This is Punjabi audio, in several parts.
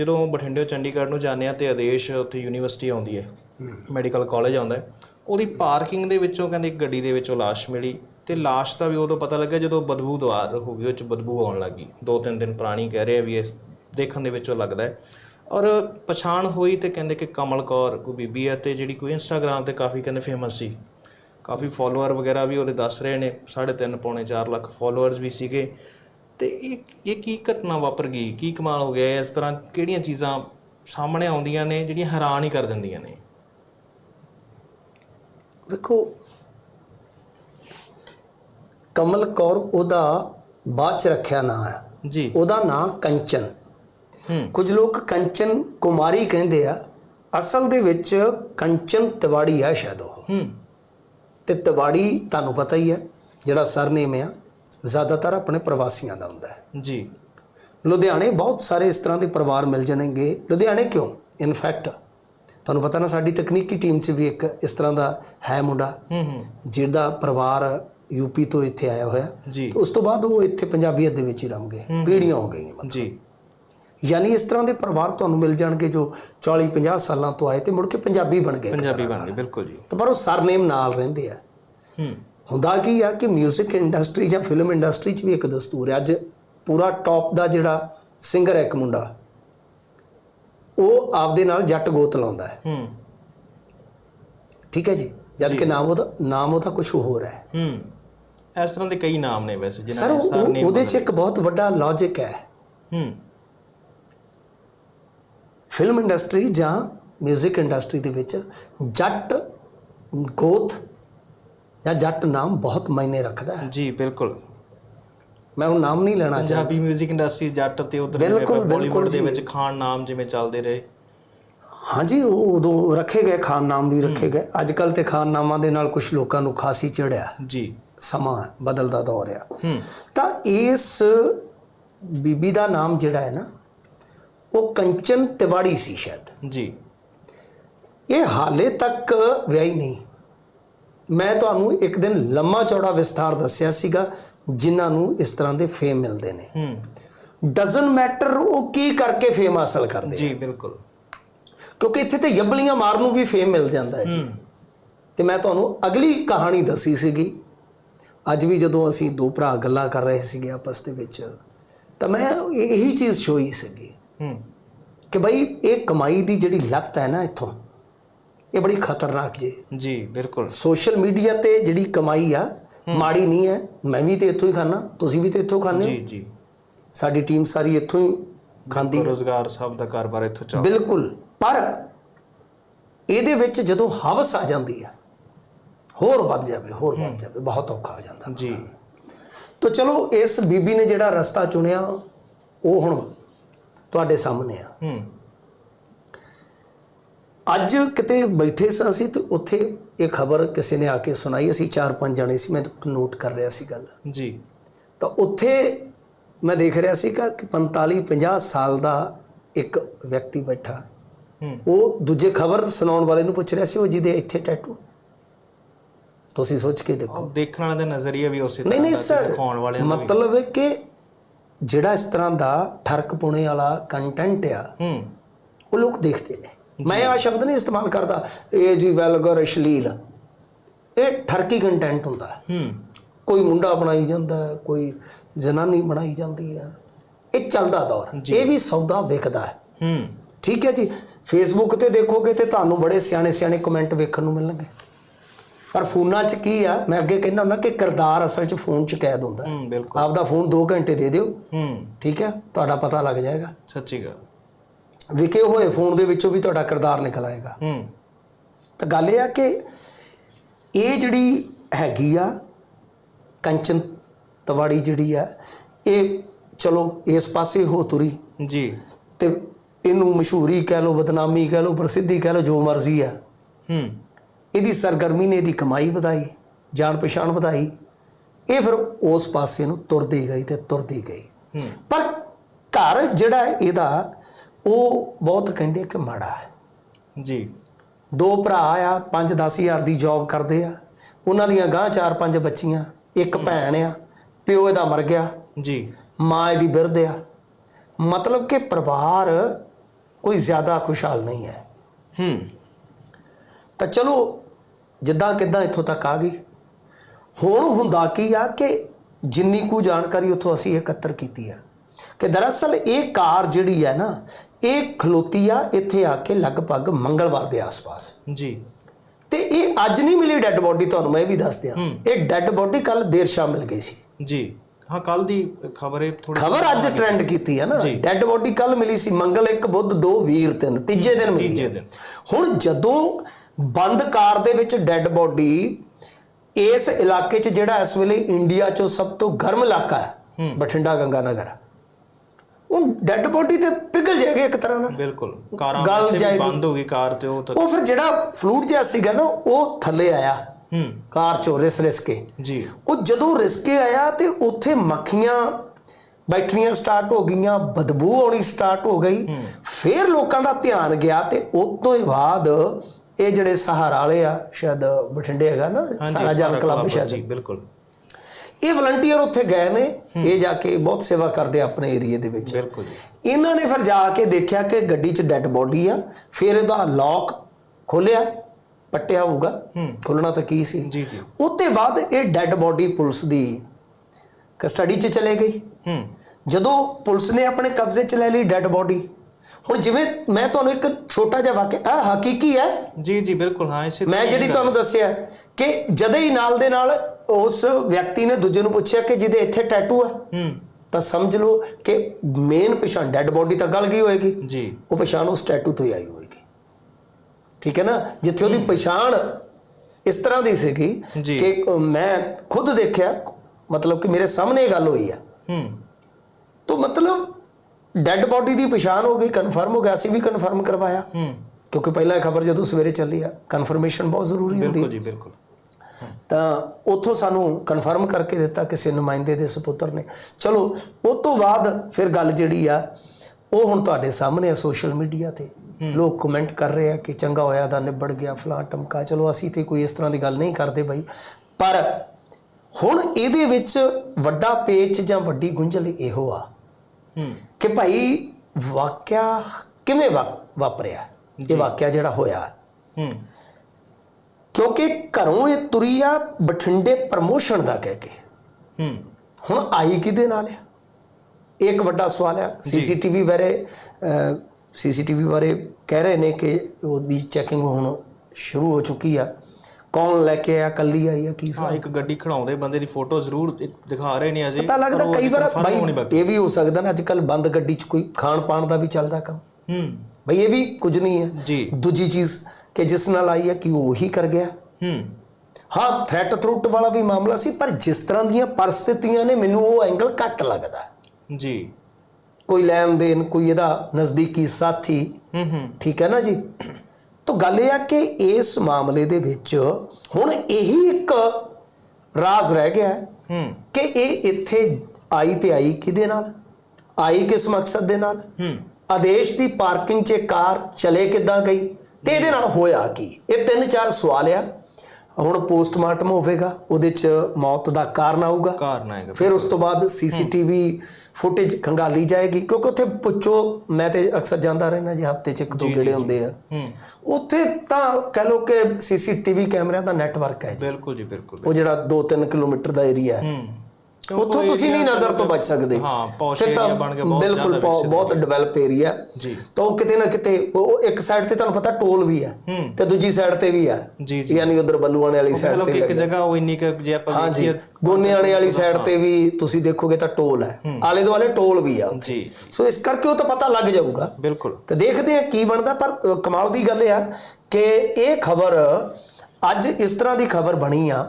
ਜਦੋਂ ਬਠਿੰਡੇ ਚੰਡੀਗੜ੍ਹ ਨੂੰ ਜਾਂਦੇ ਆ ਤੇ ਆਦੇਸ਼ ਉੱਥੇ ਯੂਨੀਵਰਸਿਟੀ ਆਉਂਦੀ ਹੈ ਮੈਡੀਕਲ ਕਾਲਜ ਆਉਂਦਾ ਹੈ ਉਹਦੀ ਪਾਰਕਿੰਗ ਦੇ ਵਿੱਚੋਂ ਕਹਿੰਦੇ ਇੱਕ ਗੱਡੀ ਦੇ ਵਿੱਚੋਂ ਲਾਸ਼ ਮਿਲੀ ਤੇ ਲਾਸ਼ ਦਾ ਵੀ ਉਦੋਂ ਪਤਾ ਲੱਗਿਆ ਜਦੋਂ ਬਦਬੂਦਾਰ ਹੋ ਗਈ ਉਹ ਚ ਬਦਬੂ ਆਉਣ ਲੱਗੀ ਦੋ ਤਿੰਨ ਦਿਨ ਪੁਰਾਣੀ ਕਹਿ ਰਹੇ ਆ ਵੀ ਇਹ ਦੇਖਣ ਦੇ ਵਿੱਚੋਂ ਲੱਗਦਾ ਹੈ। ਔਰ ਪਛਾਣ ਹੋਈ ਤੇ ਕਹਿੰਦੇ ਕਿ ਕਮਲ ਕੌਰ ਕੋਈ ਬੀਬੀ ਹੈ ਤੇ ਜਿਹੜੀ ਕੋਈ ਇੰਸਟਾਗ੍ਰam ਤੇ ਕਾਫੀ ਕਹਿੰਦੇ ਫੇਮਸ ਸੀ। ਕਾਫੀ ਫਾਲੋਅਰ ਵਗੈਰਾ ਵੀ ਉਹਦੇ ਦੱਸ ਰਹੇ ਨੇ 3.5 ਪੌਣੇ 4 ਲੱਖ ਫਾਲੋਅਰਸ ਵੀ ਸੀਗੇ। ਤੇ ਇਹ ਇਹ ਕੀ ਘਟਨਾ ਵਾਪਰ ਗਈ? ਕੀ ਕਮਾਲ ਹੋ ਗਿਆ? ਇਸ ਤਰ੍ਹਾਂ ਕਿਹੜੀਆਂ ਚੀਜ਼ਾਂ ਸਾਹਮਣੇ ਆਉਂਦੀਆਂ ਨੇ ਜਿਹੜੀਆਂ ਹੈਰਾਨ ਹੀ ਕਰ ਦਿੰਦੀਆਂ ਨੇ? ਵੇਖੋ ਕਮਲ ਕੌਰ ਉਹਦਾ ਬਾਅਦ ਚ ਰੱਖਿਆ ਨਾਂ ਹੈ। ਜੀ। ਉਹਦਾ ਨਾਂ ਕੰਚਨ। ਕੁਝ ਲੋਕ ਕੰਚਨ ਕੁਮਾਰੀ ਕਹਿੰਦੇ ਆ ਅਸਲ ਦੇ ਵਿੱਚ ਕੰਚਨ ਤਿਵਾੜੀ ਹੈ ਸ਼ਾਇਦ ਉਹ। ਹੂੰ। ਤੇ ਤਿਵਾੜੀ ਤੁਹਾਨੂੰ ਪਤਾ ਹੀ ਹੈ ਜਿਹੜਾ ਸਰਨੇਮ ਆ। ਜ਼ਿਆਦਾਤਰ ਆਪਣੇ ਪ੍ਰਵਾਸੀਆਂ ਦਾ ਹੁੰਦਾ ਹੈ। ਜੀ। ਲੁਧਿਆਣੇ ਬਹੁਤ ਸਾਰੇ ਇਸ ਤਰ੍ਹਾਂ ਦੇ ਪਰਿਵਾਰ ਮਿਲ ਜਾਣਗੇ। ਲੁਧਿਆਣੇ ਕਿਉਂ? ਇਨਫੈਕਟ ਤੁਹਾਨੂੰ ਪਤਾ ਨਾ ਸਾਡੀ ਤਕਨੀਕੀ ਟੀਮ 'ਚ ਵੀ ਇੱਕ ਇਸ ਤਰ੍ਹਾਂ ਦਾ ਹੈ ਮੁੰਡਾ ਹੂੰ ਹੂੰ। ਜਿਹਦਾ ਪਰਿਵਾਰ ਯੂਪੀ ਤੋਂ ਇੱਥੇ ਆਇਆ ਹੋਇਆ। ਜੀ। ਤੇ ਉਸ ਤੋਂ ਬਾਅਦ ਉਹ ਇੱਥੇ ਪੰਜਾਬੀਅਤ ਦੇ ਵਿੱਚ ਹੀ ਰਮ ਗਏ। ਪੀੜ੍ਹੀਆਂ ਹੋ। ਗਈਆਂ ਮਤਲਬ। ਜੀ। ਯਾਨੀ ਇਸ ਤਰ੍ਹਾਂ ਦੇ ਪਰਿਵਾਰ ਤੁਹਾਨੂੰ ਮਿਲ ਜਾਣਗੇ ਜੋ 40 50 ਸਾਲਾਂ ਤੋਂ ਆਏ ਤੇ ਮੁੜ ਕੇ ਪੰਜਾਬੀ ਬਣ ਗਏ ਪੰਜਾਬੀ ਬਣ ਗਈ ਬਿਲਕੁਲ ਜੀ। ਤੇ ਪਰ ਉਹ ਸਰਨੇਮ ਨਾਲ ਰਹਿੰਦੇ ਆ। ਹੂੰ। ਹੁੰਦਾ ਕੀ ਆ ਕਿ 뮤직 ਇੰਡਸਟਰੀ ਜਾਂ ਫਿਲਮ ਇੰਡਸਟਰੀ 'ਚ ਵੀ ਇੱਕ ਦਸਤੂਰ ਹੈ ਅੱਜ ਪੂਰਾ ਟੌਪ ਦਾ ਜਿਹੜਾ ਸਿੰਗਰ ਹੈ ਇੱਕ ਮੁੰਡਾ ਉਹ ਆਪਦੇ ਨਾਲ ਜੱਟ ਗੋਤ ਲਾਉਂਦਾ ਹੈ ਹੂੰ ਠੀਕ ਹੈ ਜੀ ਜਦ ਕਿ ਨਾਮ ਉਹਦਾ ਨਾਮ ਉਹਦਾ ਕੁਝ ਹੋਰ ਹੈ ਹੂੰ ਇਸ ਤਰ੍ਹਾਂ ਦੇ ਕਈ ਨਾਮ ਨੇ ਵੈਸੇ ਜਿਨ੍ਹਾਂ ਸਰ ਦੇ ਉਹ- ਸਰਨੇਮ ਉਹਦੇ 'ਚ ਇੱਕ ਬਹੁਤ ਵੱਡਾ ਲੌਜੀਕ ਹੈ ਹੂੰ ਫਿਲਮ ਇੰਡਸਟਰੀ ਜਾਂ 뮤직 ਇੰਡਸਟਰੀ ਦੇ ਵਿੱਚ ਜੱਟ ਗੋਤ ਜਾਂ ਜੱਟ ਨਾਮ ਬਹੁਤ ਮਾਇਨੇ ਰੱਖਦਾ ਹੈ। ਜੀ ਬਿਲਕੁਲ। ਮੈਂ ਉਹ ਨਾਮ ਨਹੀਂ ਲੈਣਾ ਚਾਹੁੰਦਾ। ਪੰਜਾਬੀ 뮤직 ਇੰਡਸਟਰੀ ਜੱਟ ਤੇ ਉਧਰ ਬਿਲਕੁਲ, ਬਾਲੀਵੁੱਡ ਬਿਲਕੁਲ ਦੇ। ਵਿੱਚ ਖਾਨ ਨਾਮ ਜਿਵੇਂ ਚੱਲਦੇ ਰਹੇ। ਹਾਂਜੀ ਉਹ ਉਦੋਂ ਰੱਖੇ ਗਏ ਖਾਨ ਨਾਮ ਵੀ ਰੱਖੇ ਗਏ। ਅੱਜ ਕੱਲ ਤੇ ਖਾਨ ਨਾਮਾਂ ਦੇ ਨਾਲ ਕੁਝ ਲੋਕਾਂ ਨੂੰ ਖਾਸੀ ਚੜਿਆ। ਜੀ। ਸਮਾਂ ਬਦਲਦਾ ਦੌਰ ਆ। ਤਾਂ ਇਸ ਬੀਬੀ ਦਾ ਨਾਮ ਜਿਹੜਾ ਹੈ ਨਾ ਉਹ ਕੰਚਨ ਤਿਵਾੜੀ ਸੀ ਸ਼ਾਇਦ। ਜੀ। ਇਹ ਹਾਲੇ ਤੱਕ ਵਿਆਹੀ ਨਹੀਂ। ਮੈਂ ਤੁਹਾਨੂੰ ਇੱਕ ਦਿਨ ਲੰਮਾ ਚੌੜਾ ਵਿਸਥਾਰ ਦੱਸਿਆ ਸੀਗਾ ਜਿਨ੍ਹਾਂ ਨੂੰ ਇਸ ਤਰ੍ਹਾਂ ਦੇ ਫੇਮ ਮਿਲਦੇ ਨੇ। ਹੂੰ। ਡਸਨਟ ਮੈਟਰ ਉਹ ਕੀ ਕਰਕੇ ਫੇਮ ਹਾਸਲ ਕਰਦੇ ਜੀ ਬਿਲਕੁਲ। ਕਿਉਂਕਿ ਇੱਥੇ ਤੇ ਯੱਬਲੀਆਂ ਮਾਰਨ ਨੂੰ ਵੀ ਫੇਮ ਮਿਲ ਜਾਂਦਾ ਹੈ ਜੀ। ਤੇ ਮੈਂ ਤੁਹਾਨੂੰ ਅਗਲੀ ਕਹਾਣੀ ਦੱਸੀ ਸੀਗੀ। ਅੱਜ ਵੀ ਜਦੋਂ ਅਸੀਂ ਦੋ ਭਰਾ ਗੱਲਾਂ ਕਰ ਰਹੇ ਸੀਗੇ ਆਪਸ ਦੇ ਵਿੱਚ ਤਾਂ ਮੈਂ ਇਹ- ਚੀਜ਼ ਸ਼ੋਈ ਸੀਗੀ ਹੂੰ। ਕਿ ਬਈ ਇਹ ਕਮਾਈ ਦੀ ਜਿਹੜੀ ਲੱਤ ਹੈ ਨਾ ਇੱਥੋਂ ਇਹ ਬੜੀ ਖਤਰਨਾਕ ਜੀ। ਜੀ ਬਿਲਕੁਲ। ਸੋਸ਼ਲ ਮੀਡੀਆ ਤੇ ਜਿਹੜੀ ਕਮਾਈ ਆ ਮਾੜੀ ਨਹੀਂ ਹੈ। ਮੈਂ ਵੀ ਤੇ ਇੱਥੋਂ ਹੀ ਖਾਣਾ ਤੁਸੀਂ ਵੀ ਤੇ ਇੱਥੋਂ ਖਾਂਦੇ ਜੀ ਜੀ। ਸਾਡੀ ਟੀਮ ਸਾਰੀ ਇੱਥੋਂ ਹੀ ਖਾਂਦੀ ਹੈ। ਰੋਜ਼ਗਾਰ ਸਭ ਦਾ ਕਾਰੋਬਾਰ ਇੱਥੋਂ ਚੱਲਦਾ। ਬਿਲਕੁਲ। ਪਰ ਇਹਦੇ ਵਿੱਚ ਜਦੋਂ ਹਵਸ ਆ ਜਾਂਦੀ ਆ ਹੋਰ ਵੱਧ ਜਾਵੇ ਹੋਰ ਵੱਧ ਜਾਵੇ ਬਹੁਤ ਔਖਾ ਹੋ ਜਾਂਦਾ। ਜੀ। ਤਾਂ ਚਲੋ ਇਸ ਬੀਬੀ ਨੇ ਜਿਹੜਾ ਰਸਤਾ ਚੁਣਿਆ ਉਹ ਹੁਣ ਤੁਹਾਡੇ ਸਾਹਮਣੇ ਆ। ਹੂੰ। ਅੱਜ ਕਿਤੇ ਬੈਠੇ ਸਾਂ ਅਸੀਂ ਤੇ ਉੱਥੇ ਇਹ ਖਬਰ ਕਿਸੇ ਨੇ ਆ ਕੇ ਸੁਣਾਈ ਅਸੀਂ ਚਾਰ ਪੰਜ ਜਣੇ ਸੀ ਮੈਂ ਨੋਟ ਕਰ ਰਿਹਾ ਸੀ ਗੱਲ। ਜੀ। ਤਾਂ ਉੱਥੇ ਮੈਂ ਦੇਖ ਰਿਹਾ ਸੀ ਕਿ 45 50 ਸਾਲ ਦਾ ਇੱਕ ਵਿਅਕਤੀ ਬੈਠਾ। ਉਹ ਦੂਜੇ ਖਬਰ ਸੁਣਾਉਣ ਵਾਲੇ ਨੂੰ ਪੁੱਛ ਰਿਹਾ ਸੀ ਉਹ ਜਿਹਦੇ ਇੱਥੇ ਟੈਟੂ ਤੁਸੀਂ ਸੋਚ ਕੇ ਦੇਖੋ। ਦੇਖਣ ਵਾਲੇ ਦਾ ਨਜ਼ਰੀਆ ਵੀ ਉਸੇ ਨਹੀਂ ਤਰ੍ਹਾਂ ਨਹੀਂ ਤੇ ਸਰ ਮਤਲਬ ਹੈ ਕਿ ਜਿਹੜਾ ਇਸ ਤਰ੍ਹਾਂ ਦਾ ਠਰਕ ਪੁਣੇ ਵਾਲਾ ਕੰਟੈਂਟ ਆ ਹੂੰ। ਉਹ ਲੋਕ ਦੇਖਦੇ ਨੇ। ਮੈਂ ਆ ਸ਼ਬਦ ਨਹੀਂ ਇਸਤੇਮਾਲ ਕਰਦਾ। ਇਹ ਜੀ ਵੈਲਗਰ ਅਸ਼ਲੀਲ। ਇਹ ਠਰਕੀ ਕੰਟੈਂਟ ਹੁੰਦਾ ਹੈ। ਹੂੰ। ਕੋਈ ਮੁੰਡਾ ਬਣਾਈ ਜਾਂਦਾ ਹੈ, ਕੋਈ ਜਨਾਨੀ ਬਣਾਈ ਜਾਂਦੀ ਹੈ। ਇਹ ਚੱਲਦਾ ਦੌਰ। ਇਹ ਵੀ ਸੌਦਾ ਵਿਕਦਾ ਹੈ। ਹੂੰ। ਠੀਕ ਹੈ ਜੀ। ਫੇਸਬੁੱਕ ਤੇ ਦੇਖੋਗੇ ਤੇ ਤੁਹਾਨੂੰ ਬੜੇ ਸਿਆਣੇ ਸਿਆਣੇ ਕਮੈਂਟ ਵੇਖਣ ਨੂੰ ਮਿਲਣਗੇ। ਪਰ ਫੋਨਾਂ 'ਚ ਕੀ ਆ ਮੈਂ ਅੱਗੇ ਕਹਿੰਦਾ ਹੁੰਦਾ ਕਿ ਕਿਰਦਾਰ ਅਸਲ 'ਚ ਫੋਨ 'ਚ ਕੈਦ ਹੁੰਦਾ ਹੈ। ਆਪਦਾ ਫੋਨ 2 ਘੰਟੇ ਦੇ ਦਿਓ। ਹੂੰ। ਠੀਕ ਹੈ। ਤੁਹਾਡਾ ਪਤਾ ਲੱਗ ਜਾਏਗਾ। ਸੱਚੀ ਗੱਲ। ਵਿਕੇ ਹੋਏ ਫੋਨ ਦੇ ਵਿੱਚੋਂ ਵੀ ਤੁਹਾਡਾ ਕਿਰਦਾਰ ਨਿਕਲ ਆਏਗਾ। ਹੂੰ। ਤਾਂ ਗੱਲ ਇਹ ਆ ਕਿ ਇਹ ਜਿਹੜੀ ਹੈਗੀ ਆ ਕੰਚਨ ਤਵਾੜੀ ਜਿਹੜੀ ਆ ਇਹ ਚਲੋ ਇਸ ਪਾਸੇ ਹੋ ਤੁਰੀ। ਜੀ। ਤੇ ਇਹਨੂੰ ਮਸ਼ਹੂਰੀ ਕਹਿ ਲਓ ਬਦਨਾਮੀ ਕਹਿ ਲਓ ਪ੍ਰਸਿੱਧੀ ਕਹਿ ਲਓ ਜੋ ਮਰਜ਼ੀ ਆ। ਹੂੰ। ਇਹਦੀ ਸਰਗਰਮੀ ਨੇ ਇਹਦੀ ਕਮਾਈ ਵਧਾਈ ਜਾਣ ਪਛਾਣ ਵਧਾਈ। ਇਹ ਫਿਰ ਉਸ ਪਾਸੇ ਨੂੰ ਤੁਰਦੀ ਗਈ ਤੇ ਤੁਰਦੀ ਗਈ। ਹੂੰ। ਪਰ ਘਰ ਜਿਹੜਾ ਇਹਦਾ ਉਹ ਬਹੁਤ ਕਹਿੰਦੇ ਕਿ ਮਾੜਾ ਹੈ। ਜੀ। ਦੋ ਭਰਾ ਆ 5-10 ਹਜ਼ਾਰ ਦੀ ਜੌਬ ਕਰਦੇ ਆ। ਉਹਨਾਂ ਦੀਆਂ ਗਾਂ ਚਾਰ ਪੰਜ ਬੱਚੀਆਂ ਇੱਕ ਭੈਣ ਆ ਪਿਓ ਇਹਦਾ ਮਰ ਗਿਆ। ਜੀ। ਮਾਂ ਇਹਦੀ ਬਿਰਧ ਆ। ਮਤਲਬ ਕਿ ਪਰਿਵਾਰ ਕੋਈ ਜ਼ਿਆਦਾ ਖੁਸ਼ਹਾਲ ਨਹੀਂ ਹੈ। ਹੂੰ। ਤਾਂ ਚਲੋ ਜਿੱਦਾਂ ਕਿਦਾਂ ਇੱਥੋਂ ਤੱਕ ਆ ਗਈ। ਹੁਣ ਹੁੰਦਾ ਕੀ ਆ ਕਿ ਜਿੰਨੀ ਕੁ ਜਾਣਕਾਰੀ ਉੱਥੋਂ ਅਸੀਂ ਇਕੱਤਰ ਕੀਤੀ ਆ। ਕਿ ਦਰਅਸਲ ਇਹ ਕਾਰ ਜਿਹੜੀ ਹੈ ਨਾ ਇਹ ਖਲੋਤੀ ਆ ਇੱਥੇ ਆ ਕੇ ਲਗਭਗ ਮੰਗਲਵਾਰ ਦੇ ਆਸ-ਪਾਸ। ਜੀ। ਤੇ ਇਹ ਅੱਜ ਨਹੀਂ ਮਿਲੀ ਡੈੱਡ ਬੋਡੀ ਤੁਹਾਨੂੰ ਮੈਂ ਇਹ ਵੀ ਦੱਸ ਦਿਆਂ। ਹੂੰ। ਇਹ ਡੈੱਡ ਬੋਡੀ ਕੱਲ ਦੇਰ ਸ਼ਾਮ ਮਿਲ ਗਈ ਸੀ। ਜੀ। ਹਾਂ ਕੱਲ ਦੀ ਖਬਰ ਹੈ ਥੋੜੀ ਖਬਰ ਅੱਜ ਟ੍ਰੈਂਡ ਕੀਤੀ ਹੈ ਨਾ। ਡੈੱਡ ਬੋਡੀ ਕੱਲ ਮਿਲੀ ਸੀ ਮੰਗਲ ਇੱਕ ਬੁੱਧ ਦੋ ਵੀਰ ਤਿੰਨ ਤੀਜੇ ਦਿਨ ਮਿਲੀ ਤੀਜੇ। ਦਿਨ। ਹੁਣ ਜਦੋਂ ਬੰਦ ਕਾਰ ਦੇ ਵਿੱਚ ਡੈੱਡ ਬੋਡੀ ਇਸ ਇਲਾਕੇ 'ਚ ਜਿਹੜਾ ਇਸ ਵੇਲੇ ਇੰਡੀਆ 'ਚੋਂ ਸਭ ਤੋਂ ਗਰਮ ਇਲਾਕਾ ਹੈ। ਬਠਿੰਡਾ ਗੰਗਾਨਗਰ। ਉਹ ਡੈੱਡ ਬੋਡੀ ਤੇ ਪਿਘਲ ਜਾਏਗੀ ਇੱਕ ਤਰ੍ਹਾਂ ਨਾਲ। ਬਿਲਕੁਲ। ਕਾਰਾਂ ਗੱਲ ਵੈਸੇ ਵੀ ਜਾਏਗੀ। ਬੰਦ ਹੋ ਗਈ ਕਾਰ ਤੇ ਉਹ ਤਾਂ ਉਹ ਫਿਰ ਜਿਹੜਾ ਫਲੂਟ ਜਿਹਾ ਸੀਗਾ ਨਾ ਉਹ ਥੱਲੇ ਆਇਆ। ਹੂੰ। ਕਾਰ 'ਚੋਂ ਰਿਸ ਰਿਸ ਕੇ। ਜੀ। ਉਹ ਜਦੋਂ ਰਿਸਕੇ ਆਇਆ ਤੇ ਉੱਥੇ ਮੱਖੀਆਂ ਬੈਠਣੀਆਂ ਸਟਾਰਟ ਹੋ ਗਈਆਂ ਬਦਬੂ ਆਉਣੀ ਸਟਾਰਟ ਹੋ ਗਈ। ਫਿਰ ਲੋਕਾਂ ਦਾ ਧਿਆਨ ਗਿਆ ਤੇ ਉਸ ਤੋਂ ਹੀ ਬਾਅਦ ਇਹ ਜਿਹੜੇ ਸਹਾਰਾ ਵਾਲੇ ਆ ਸ਼ਾਇਦ ਬਠਿੰਡੇ ਹੈਗਾ ਨਾ ਸਹਾਰਾ ਜਾਨ ਸਾਰਾ ਕਲੱਬ ਸ਼ਾਇਦ। ਜੀ ਬਿਲਕੁਲ। ਇਹ ਵਲੰਟੀਅਰ ਉੱਥੇ ਗਏ ਨੇ ਇਹ ਜਾ ਕੇ ਬਹੁਤ ਸੇਵਾ ਕਰਦੇ ਆਪਣੇ ਏਰੀਏ ਦੇ ਵਿੱਚ। ਬਿਲਕੁਲ ਇਹਨਾਂ ਨੇ ਫਿਰ ਜਾ ਕੇ ਦੇਖਿਆ ਕਿ ਗੱਡੀ 'ਚ ਡੈੱਡ ਬੋਡੀ ਆ ਫਿਰ ਇਹਦਾ ਲੌਕ ਖੋਲਿਆ ਪੱਟਿਆ ਹੋਊਗਾ। ਖੋਲਣਾ ਤਾਂ ਕੀ ਸੀ? ਜੀ ਜੀ। ਉੱਤੇ ਬਾਅਦ ਇਹ ਡੈੱਡ ਬੋਡੀ ਪੁਲਿਸ ਦੀ ਕਸਟਡੀ 'ਚ ਚਲੇ ਗਈ। ਹੂੰ। ਜਦੋਂ ਪੁਲਿਸ ਨੇ ਆਪਣੇ ਕਬਜ਼ੇ 'ਚ ਲੈ ਲਈ ਡੈੱਡ ਬੋਡੀ ਹੁਣ ਜਿਵੇਂ ਮੈਂ ਤੁਹਾਨੂੰ ਇੱਕ ਛੋਟਾ ਜਿਹਾ ਵਾਕਿਆ ਇਹ ਹਕੀਕੀ ਹੈ। ਜੀ ਜੀ ਬਿਲਕੁਲ ਹਾਂ ਇਸੇ ਮੈਂ ਜਿਹੜੀ ਤੁਹਾਨੂੰ ਦੱਸਿਆ ਕਿ ਜਦੇ ਹੀ ਨਾਲ ਦੇ ਨਾਲ ਉਸ ਵਿਅਕਤੀ ਨੇ ਦੂਜੇ ਨੂੰ ਪੁੱਛਿਆ ਕਿ ਜਿਹਦੇ ਇੱਥੇ ਟੈਟੂ ਹੈ ਹੂੰ। ਤਾਂ ਸਮਝ ਲਓ ਕਿ ਮੇਨ ਪਛਾਣ ਡੈੱਡ ਬੋਡੀ ਤਾਂ ਗਲ ਗਈ ਹੋਏਗੀ? ਜੀ। ਉਹ ਪਛਾਣ ਉਸ ਟੈਟੂ ਤੋਂ ਹੀ ਆਈ ਹੋਏਗੀ। ਠੀਕ ਹੈ ਨਾ? ਜਿੱਥੇ ਉਹਦੀ ਪਛਾਣ ਇਸ ਤਰ੍ਹਾਂ ਦੀ ਸੀਗੀ। ਕਿ ਮੈਂ ਖੁਦ ਦੇਖਿਆ ਮਤਲਬ ਕਿ ਮੇਰੇ ਸਾਹਮਣੇ ਇਹ ਗੱਲ ਹੋਈ ਆ। ਹੂੰ। ਤਾਂ ਮਤਲਬ ਡੈੱਡ ਬੋਡੀ ਦੀ ਪਛਾਣ ਹੋ ਗਈ ਕਨਫਰਮ ਹੋ ਗਿਆ ਅਸੀਂ ਵੀ ਕਨਫਰਮ ਕਰਵਾਇਆ। ਹੂੰ। ਕਿਉਂਕਿ ਪਹਿਲਾਂ ਇਹ ਖਬਰ ਜਦੋਂ ਸਵੇਰੇ ਚੱਲੀ ਆ ਕਨਫਰਮੇਸ਼ਨ ਬਹੁਤ ਜ਼ਰੂਰੀ ਹੁੰਦੀ ਬਿਲਕੁਲ ਜੀ ਬਿਲਕੁਲ। ਤਾਂ ਉੱਥੋਂ ਸਾਨੂੰ ਕਨਫਰਮ ਕਰਕੇ ਦਿੱਤਾ ਕਿਸੇ ਨੁਮਾਇੰਦੇ ਦੇ ਸੁਪੁੱਤਰ ਨੇ। ਚਲੋ ਉਸ ਤੋਂ ਬਾਅਦ ਫਿਰ ਗੱਲ ਜਿਹੜੀ ਆ ਉਹ ਹੁਣ ਤੁਹਾਡੇ ਸਾਹਮਣੇ ਆ ਸੋਸ਼ਲ ਮੀਡੀਆ ਤੇ। ਲੋਕ ਕਮੈਂਟ ਕਰ ਰਹੇ ਆ ਕਿ ਚੰਗਾ ਹੋਇਆ ਦਾ ਨਿਬੜ ਗਿਆ ਫਲਾਂ ਟਮਕਾ। ਚਲੋ ਅਸੀਂ ਤੇ ਕੋਈ ਇਸ ਤਰ੍ਹਾਂ ਦੀ ਗੱਲ ਨਹੀਂ ਕਰਦੇ ਬਾਈ। ਪਰ ਹੁਣ ਇਹਦੇ ਵਿੱਚ ਵੱਡਾ ਪੇਚ ਜਾਂ ਵੱਡੀ ਗੁੰਝਲ ਇਹੋ ਆ। ਹੂੰ। ਕਿ ਭਾਈ ਵਾਕਿਆ ਕਿਵੇਂ ਵਾਪਰਿਆ? ਇਹ ਵਾਕਿਆ ਜਿਹੜਾ ਹੋਇਆ। ਹੂੰ। ਕਿਉਂਕਿ ਘਰੋਂ ਇਹ ਤੁਰੀ ਆ ਬਠਿੰਡੇ ਪ੍ਰਮੋਸ਼ਨ ਦਾ ਕਹਿ ਕੇ। ਹੂੰ। ਹੁਣ ਆਈ ਕਿਹਦੇ ਨਾਲ ਆ? ਇੱਕ ਵੱਡਾ ਸਵਾਲ ਆ। ਸੀਸੀਟੀਵੀ ਬਾਰੇ ਸੀਸੀਟੀਵੀ ਬਾਰੇ ਕਹਿ ਰਹੇ ਨੇ ਕਿ ਉਹਦੀ ਚੈਕਿੰਗ ਹੁਣ ਸ਼ੁਰੂ ਹੋ ਚੁੱਕੀ ਆ। ਕੌਣ ਲੈ ਕੇ ਆਇਆ ਕੱਲੀ ਆਈ ਆ ਕੀ ਹਾਂ ਇੱਕ ਗੱਡੀ ਖੜਾਉਂਦੇ ਬੰਦੇ ਦੀ ਫੋਟੋ ਜ਼ਰੂਰ ਇੱਕ ਦਿਖਾ ਰਹੇ ਨੇ ਅਜੇ ਪਤਾ ਲੱਗਦਾ ਉਹ ਕਈ ਵਾਰ confirm ਬਾਈ ਬਾਕੀ ਇਹ ਵੀ ਹੋ ਸਕਦਾ ਨਾ ਅੱਜ ਕੱਲ ਬੰਦ ਗੱਡੀ 'ਚ ਕੋਈ ਖਾਣ ਪਾਣ ਦਾ ਵੀ ਚੱਲਦਾ ਕੰਮ। ਹੂੰ। ਬਈ ਇਹ ਵੀ ਕੁਝ ਨਹੀਂ ਹੈ। ਜੀ। ਦੂਜੀ ਚੀਜ਼ ਕਿ ਜਿਸ ਨਾਲ ਆਈ ਹੈ ਕਿ ਉਹ ਉਹੀ ਕਰ ਗਿਆ। ਹੂੰ। ਹਾਂ ਥ੍ਰੈਟ ਥਰੂਟ ਵਾਲਾ ਵੀ ਮਾਮਲਾ ਸੀ ਪਰ ਜਿਸ ਤਰ੍ਹਾਂ ਦੀਆਂ ਪਰਿਸਥਿਤੀਆਂ ਨੇ ਮੈਨੂੰ ਉਹ ਐਂਗਲ ਘੱਟ ਲੱਗਦਾ। ਜੀ। ਕੋਈ ਲੈਣ ਦੇਣ ਕੋਈ ਇਹਦਾ ਨਜ਼ਦੀਕੀ ਸਾਥੀ। ਹੂੰ ਹੂੰ। ਠੀਕ ਹੈ ਨਾ ਜੀ? ਤਾਂ ਗੱਲ ਇਹ ਆ ਕਿ ਇਸ ਮਾਮਲੇ ਦੇ ਵਿੱਚ ਹੁਣ ਇਹੀ ਇੱਕ ਰਾਜ਼ ਰਹਿ ਗਿਆ ਹੈ ਹੂੰ। ਕਿ ਇਹ ਇੱਥੇ ਆਈ ਤੇ ਆਈ ਕਿਹਦੇ ਨਾਲ? ਆਈ ਕਿਸ ਮਕਸਦ ਦੇ ਨਾਲ? ਹੂੰ। ਆਦੇਸ਼ ਦੀ ਪਾਰਕਿੰਗ 'ਚ ਕਾਰ ਚਲੇ ਕਿੱਦਾਂ ਗਈ? ਤੇ ਇਹਦੇ ਨਾਲ ਹੋਇਆ ਕੀ? ਇਹ ਤਿੰਨ ਚਾਰ ਸਵਾਲ ਆ। ਹੁਣ ਪੋਸਟਮਾਰਟਮ ਹੋਵੇਗਾ ਉਹਦੇ 'ਚ ਮੌਤ ਦਾ ਕਾਰਨ ਆਊਗਾ। ਕਾਰਨ ਆਏਗਾ ਫਿਰ ਉਸ ਤੋਂ ਬਾਅਦ ਸੀਸੀਟੀਵੀ ਫੁਟੇਜ ਖੰਗਾਲੀ ਜਾਏਗੀ ਕਿਉਂਕਿ ਉੱਥੇ ਪੁੱਛੋ ਮੈਂ ਤੇ ਅਕਸਰ ਜਾਂਦਾ ਰਹਿਣਾ ਜੀ ਹਫ਼ਤੇ 'ਚ ਇੱਕ ਦੋ ਗੇੜੇ ਹੁੰਦੇ ਆ। ਉੱਥੇ ਤਾਂ ਕਹਿ ਲੋ ਕਿ ਸੀਸੀਟੀਵੀ ਕੈਮਰਿਆਂ ਦਾ ਨੈਟਵਰਕ ਹੈ ਬਿਲਕੁਲ ਜੀ ਬਿਲਕੁਲ ਉਹ ਜਿਹੜਾ 2-3 ਕਿਲੋਮੀਟਰ ਦਾ ਏਰੀਆ ਹੂੰ। ਉੱਥੋਂ ਤੁਸੀਂ ਨਹੀਂ ਨਜ਼ਰ ਤੋਂ ਬਚ ਸਕਦੇ। ਹਾਂ ਪੌਸ਼ ਏਰੀਆ ਬਣ ਕੇ ਬਹੁਤ ਬਿਲਕੁਲ ਬਹੁਤ ਡਿਵੈਲਪ ਏਰੀਆ ਜੀ। ਤਾਂ ਉਹ ਕਿਤੇ ਨਾ ਕਿਤੇ ਉਹ ਇੱਕ ਸਾਈਡ ਤੇ ਤੁਹਾਨੂੰ ਪਤਾ ਟੋਲ ਵੀ ਹੈ ਹੂੰ। ਤੇ ਦੂਜੀ ਸਾਈਡ ਤੇ ਵੀ ਜੀ ਜੀ। ਯਾਨੀ ਉਧਰ ਬੱਲੂਆਣੇ ਵਾਲੀ ਸਾਈਡ ਤੇ ਇੱਕ। ਜਗ੍ਹਾ ਉਹ ਇੰਨੀ ਕੁ ਜੇ ਆਪਾਂ ਦੇਖੀਏ ਗੋਨੇਆਣੇ ਵਾਲੀ ਸਾਈਡ ਤੇ ਵੀ ਤੁਸੀਂ ਦੇਖੋਗੇ ਤਾਂ ਟੋਲ ਹੈ। ਆਲੇ ਦੁਆਲੇ ਟੋਲ ਵੀ ਆ ਜੀ। ਸੋ ਇਸ ਕਰਕੇ ਉਹ ਤਾਂ ਪਤਾ ਲੱਗ ਜਾਊਗਾ। ਬਿਲਕੁਲ। ਤੇ ਦੇਖਦੇ ਆ ਕੀ ਬਣਦਾ ਪਰ ਕਮਾਲ ਦੀ ਗੱਲ ਆ ਕਿ ਇਹ ਖਬਰ ਅੱਜ ਇਸ ਤਰ੍ਹਾਂ ਦੀ ਖਬਰ ਬਣੀ ਆ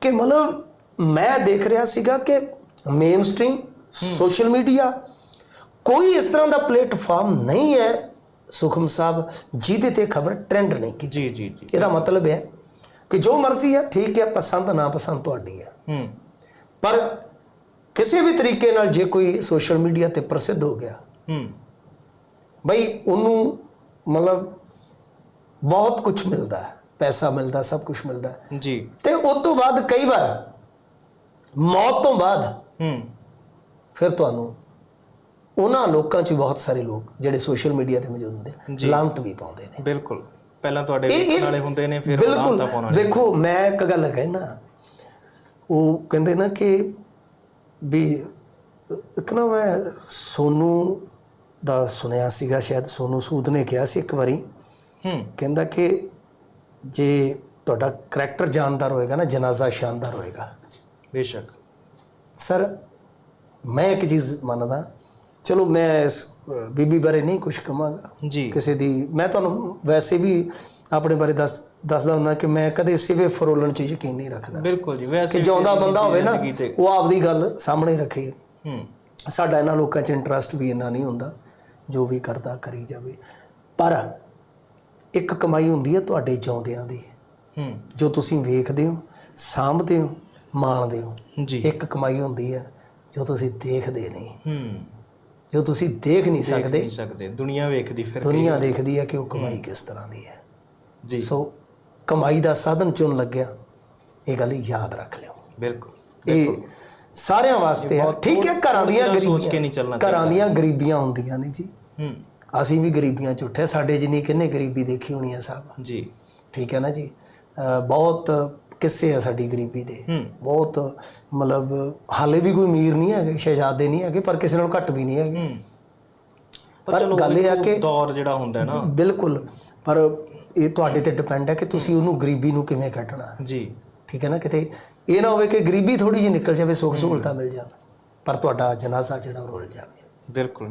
ਕਿ ਮਤਲਬ ਮੈਂ ਦੇਖ ਰਿਹਾ ਸੀਗਾ ਕਿ ਮੇਨ ਸਟ੍ਰੀਮ ਸੋਸ਼ਲ ਮੀਡੀਆ ਕੋਈ ਇਸ ਤਰ੍ਹਾਂ ਦਾ ਪਲੇਟਫਾਰਮ ਨਹੀਂ ਹੈ ਸੁਖਮ ਸਾਹਿਬ ਜਿਹਦੇ ਤੇ ਖਬਰ ਟ੍ਰੈਂਡ ਨਹੀਂ ਕੀਤੀ। ਜੀ ਜੀ ਜੀ। ਇਹਦਾ ਮਤਲਬ ਹੈ ਕਿ ਜੋ ਮਰਜ਼ੀ ਹੈ ਠੀਕ ਹੈ ਪਸੰਦ ਨਾ ਪਸੰਦ ਤੁਹਾਡੀ ਹੈ। ਹੂੰ। ਪਰ ਕਿਸੇ ਵੀ ਤਰੀਕੇ ਨਾਲ ਜੇ ਕੋਈ ਸੋਸ਼ਲ ਮੀਡੀਆ ਤੇ ਪ੍ਰਸਿੱਧ ਹੋ ਗਿਆ ਹੂੰ। ਬਈ ਉਹਨੂੰ ਮਤਲਬ ਬਹੁਤ ਕੁਝ ਮਿਲਦਾ ਹੈ ਪੈਸਾ ਮਿਲਦਾ ਸਭ ਕੁਝ ਮਿਲਦਾ। ਜੀ। ਤੇ ਉਸ ਤੋਂ ਬਾਅਦ ਕਈ ਵਾਰ ਮੌਤ ਤੋਂ ਬਾਅਦ ਹੂੰ। ਫਿਰ ਤੁਹਾਨੂੰ ਉਹਨਾਂ ਲੋਕਾਂ 'ਚ ਬਹੁਤ ਸਾਰੇ ਲੋਕ ਜਿਹੜੇ ਸੋਸ਼ਲ ਮੀਡੀਆ ਤੇ ਮੌਜੂਦ ਹੁੰਦੇ ਲਾਂਤ ਵੀ ਪਾਉਂਦੇ ਨੇ। ਬਿਲਕੁਲ। ਪਹਿਲਾਂ ਤੁਹਾਡੇ ਵੇਖਣ ਵਾਲੇ ਹੁੰਦੇ ਨੇ ਫਿਰ ਲਾਂਤਾ ਪਾਉਣ ਵਾਲੇ। ਦੇਖੋ ਮੈਂ ਇੱਕ ਗੱਲ ਕਹਿਣਾ। ਉਹ ਕਹਿੰਦੇ ਨਾ ਕਿ ਵੀ ਇੱਕ ਨਾ ਮੈਂ ਸੋਨੂ ਦਾ ਸੁਣਿਆ ਸੀਗਾ ਸ਼ਾਇਦ ਸੋਨੂ ਸੂਦ ਨੇ ਕਿਹਾ ਸੀ ਇੱਕ ਵਾਰੀ। ਹੂੰ। ਕਹਿੰਦਾ ਕਿ ਜੇ ਤੁਹਾਡਾ ਕਰੈਕਟਰ ਜਾਨਦਾਰ ਹੋਏਗਾ ਨਾ ਜਨਾਜ਼ਾ ਸ਼ਾਨਦਾਰ ਹੋਏਗਾ। ਬੇਸ਼ੱਕ। ਸਰ ਮੈਂ ਇੱਕ ਚੀਜ਼ ਮੰਨਦਾ। ਚਲੋ ਮੈਂ ਇਸ ਬੀਬੀ ਬਾਰੇ ਨਹੀਂ ਕੁਝ ਕਹਾਂਗਾ ਜੀ। ਕਿਸੇ ਦੀ ਮੈਂ ਤੁਹਾਨੂੰ ਵੈਸੇ ਵੀ ਆਪਣੇ ਬਾਰੇ ਦੱਸ ਦੱਸਦਾ ਹੁੰਦਾ ਕਿ ਮੈਂ ਕਦੇ ਸਿਵੇ ਫਰੋਲਣ 'ਚ ਯਕੀਨ ਨਹੀਂ ਰੱਖਦਾ। ਬਿਲਕੁਲ ਜੀ ਵੈਸੇ ਕਿ ਜਿਉਂਦਾ ਬੰਦਾ ਹੋਵੇ ਨਾ ਉਹ ਆਪਦੀ ਗੱਲ ਸਾਹਮਣੇ ਰੱਖੇ। ਹੂੰ। ਸਾਡਾ ਇਹਨਾਂ ਲੋਕਾਂ 'ਚ ਇੰਟਰਸਟ ਵੀ ਇੰਨਾ ਨਹੀਂ ਹੁੰਦਾ ਜੋ ਵੀ ਕਰਦਾ ਕਰੀ ਜਾਵੇ। ਪਰ ਇੱਕ ਕਮਾਈ ਹੁੰਦੀ ਹੈ ਤੁਹਾਡੇ ਜਿਉਂਦਿਆਂ ਦੀ। ਹੂੰ। ਜੋ ਤੁਸੀਂ ਵੇਖਦੇ ਹੋ ਸਾਂਭਦੇ ਹੋ ਮਾਣਦੇ ਹੋ। ਜੀ। ਇੱਕ ਕਮਾਈ ਹੁੰਦੀ ਹੈ ਜੋ ਤੁਸੀਂ ਦੇਖਦੇ ਨਹੀਂ। ਹੂੰ। ਜੋ ਤੁਸੀਂ ਦੇਖ ਨਹੀਂ ਸਕਦੇ ਨਹੀਂ ਸਕਦੇ। ਦੁਨੀਆ ਵੇਖਦੀ ਫਿਰ ਦੁਨੀਆ ਦੇਖਦੀ ਹੈ ਕਿ ਉਹ ਕਮਾਈ ਕਿਸ ਤਰ੍ਹਾਂ ਦੀ ਹੈ। ਜੀ। ਸੋ ਕਮਾਈ ਦਾ ਸਾਧਨ ਚੁਣ ਲੱਗਿਆ। ਇਹ ਗੱਲ ਯਾਦ ਰੱਖ ਲਿਓ। ਬਿਲਕੁਲ ਇਹ ਸਾਰਿਆਂ ਵਾਸਤੇ ਹੈ। ਠੀਕ ਹੈ ਘਰਾਂ ਦੀਆਂ ਸੋਚ ਕੇ ਨਹੀਂ ਚੱਲਣਾ ਘਰਾਂ ਦੀਆਂ ਗਰੀਬੀਆਂ ਹੁੰਦੀਆਂ ਨੇ ਜੀ। ਹੂੰ। ਅਸੀਂ ਵੀ ਗਰੀਬੀਆਂ ਚ ਉੱਠੇ ਸਾਡੇ ਜਿੰਨੀ ਕਿੰਨੇ ਗਰੀਬੀ ਦੇਖੀ ਹੋਣੀ ਹੈ ਸਾਹਿਬ ਜੀ। ਠੀਕ ਹੈ ਨਾ ਜੀ। ਬਹੁਤ ਕਿੱਸੇ ਆ ਸਾਡੀ ਗਰੀਬੀ ਦੇ? ਬਹੁਤ ਮਤਲਬ ਹਾਲੇ ਵੀ ਕੋਈ ਅਮੀਰ ਨਹੀਂ ਹੈਗੇ ਸ਼ਹਿਜ਼ਾਦੇ ਨਹੀਂ ਹੈਗੇ ਪਰ ਕਿਸੇ ਨਾਲੋਂ ਘੱਟ ਵੀ ਨਹੀਂ ਹੈਗੇ। ਪਰ ਗੱਲ ਇਹ ਆ ਕਿ- ਦੌਰ ਜਿਹੜਾ ਹੁੰਦਾ ਹੈ ਨਾ। ਬਿਲਕੁਲ ਪਰ ਇਹ ਤੁਹਾਡੇ ਤੇ ਡਿਪੈਂਡ ਹੈ ਕਿ ਤੁਸੀਂ ਉਹਨੂੰ ਗਰੀਬੀ ਨੂੰ ਕਿਵੇਂ ਕੱਢਣਾ ਜੀ। ਠੀਕ ਹੈ ਨਾ ਕਿਤੇ ਇਹ ਨਾ ਹੋਵੇ ਕਿ ਗਰੀਬੀ ਥੋੜੀ ਜਿਹੀ ਨਿਕਲ ਜਾਵੇ ਸੁੱਖ ਸਹੂਲਤਾਂ ਮਿਲ ਜਾਣ ਪਰ ਤੁਹਾਡਾ ਜਨਾਜ਼ਾ ਜਿਹੜਾ ਰੁਲ ਜਾਵੇ। ਬਿਲਕੁਲ।